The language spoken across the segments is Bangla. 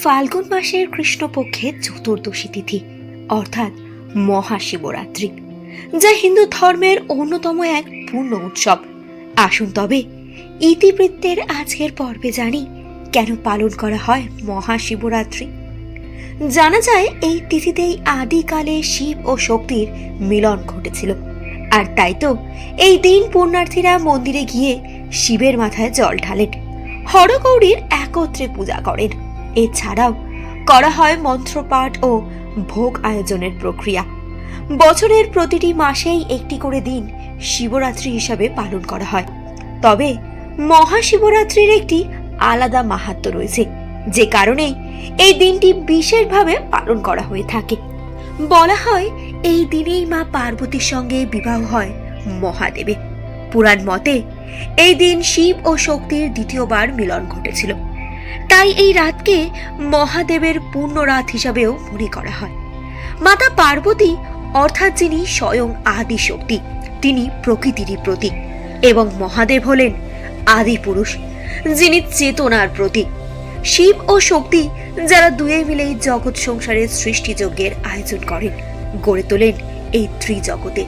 ফাল্গুন মাসের কৃষ্ণপক্ষের চতুর্দশী তিথি, অর্থাৎ মহাশিবরাত্রি, যা হিন্দু ধর্মের অন্যতম এক পূর্ণ উৎসব। আসুন তবে ইতিবৃত্তের আজকের পর্বে জানি কেন পালন করা হয় মহাশিবরাত্রি। জানা যায়, এই তিথিতেই আদিকালে শিব ও শক্তির মিলন ঘটেছিল। আর তাই তো এই দিন পুণ্যার্থীরা মন্দিরে গিয়ে শিবের মাথায় জল ঢালেন। হরগৌরীর একত্রে পূজা করেন। এছাড়াও করা হয় মন্ত্রপাঠ ও ভোগ আয়োজনের প্রক্রিয়া। বছরের প্রতিটি মাসেই একটি করে দিন শিবরাত্রি হিসাবে পালন করা হয়। তবে মহাশিবরাত্রির একটি আলাদা মাহাত্ম্য রয়েছে, যে কারণে এই দিনটি বিশেষভাবে পালন করা হয়ে থাকে। বলা হয় এই দিনেই মা পার্বতীর সঙ্গে বিবাহ হয় মহাদেবে পুরাণ মতে এই দিন শিব ও শক্তির দ্বিতীয়বার মিলন ঘটেছিল। তাই এই রাতকে মহাদেবের পূর্ণ রাত হিসাবেও মনে করা হয়। মাতা পার্বতী অর্থাৎ যিনি স্বয়ং আদি শক্তি তিনি প্রকৃতিরই প্রতীক এবং মহাদেব হলেন আদি পুরুষ যিনি চেতনার প্রতীক। শিব ও শক্তি যারা দুয়ে মিলে এই জগৎ সংসারের সৃষ্টিযজ্ঞের আয়োজন করেন, গড়ে তোলেন এই ত্রিজগতে।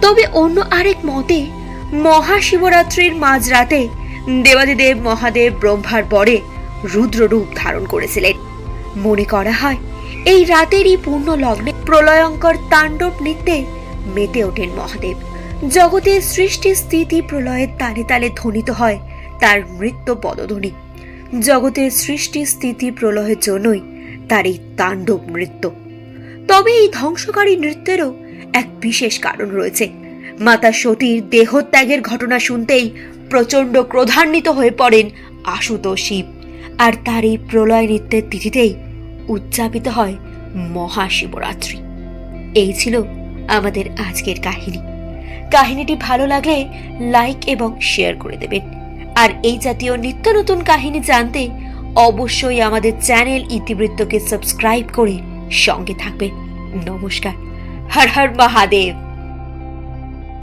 তবে অন্য আরেক মতে, মহাশিবরাত্রির মাঝরাতে দেবাদিদেব মহাদেব ব্রহ্মার বরে রুদ্ররূপ ধারণ করেছিলেন। মনে করা হয়, এই রাতেরই পূর্ণ লগ্নে প্রলয়ঙ্কর তাণ্ডব নৃত্যে মেতে ওঠেন মহাদেব। জগতের সৃষ্টি স্থিতি প্রলয়ের তালে তালে ধ্বনিত হয় তার নৃত্য পদধ্বনি। জগতের সৃষ্টি স্থিতি প্রলয়ের জন্যই তার এই তাণ্ডব নৃত্য। তবে এই ধ্বংসকারী নৃত্যেরও এক বিশেষ কারণ রয়েছে। মাতা সতীর দেহত্যাগের ঘটনা শুনতেই প্রচণ্ড ক্রোধান্বিত হয়ে পড়েন আশুতোষ শিব। আর তার এই প্রলয় নৃত্যের তিথিতেই উদযাপিত হয় মহাশিবরাত্রি। এই ছিল আমাদের আজকের কাহিনী। কাহিনীটি ভালো লাগলে লাইক এবং শেয়ার করে দেবেন। আর এই জাতীয় নিত্য নতুন কাহিনী জানতে অবশ্যই আমাদের চ্যানেল ইতিবৃত্তকে সাবস্ক্রাইব করে সঙ্গে থাকবেন। নমস্কার। হর হর মহাদেব।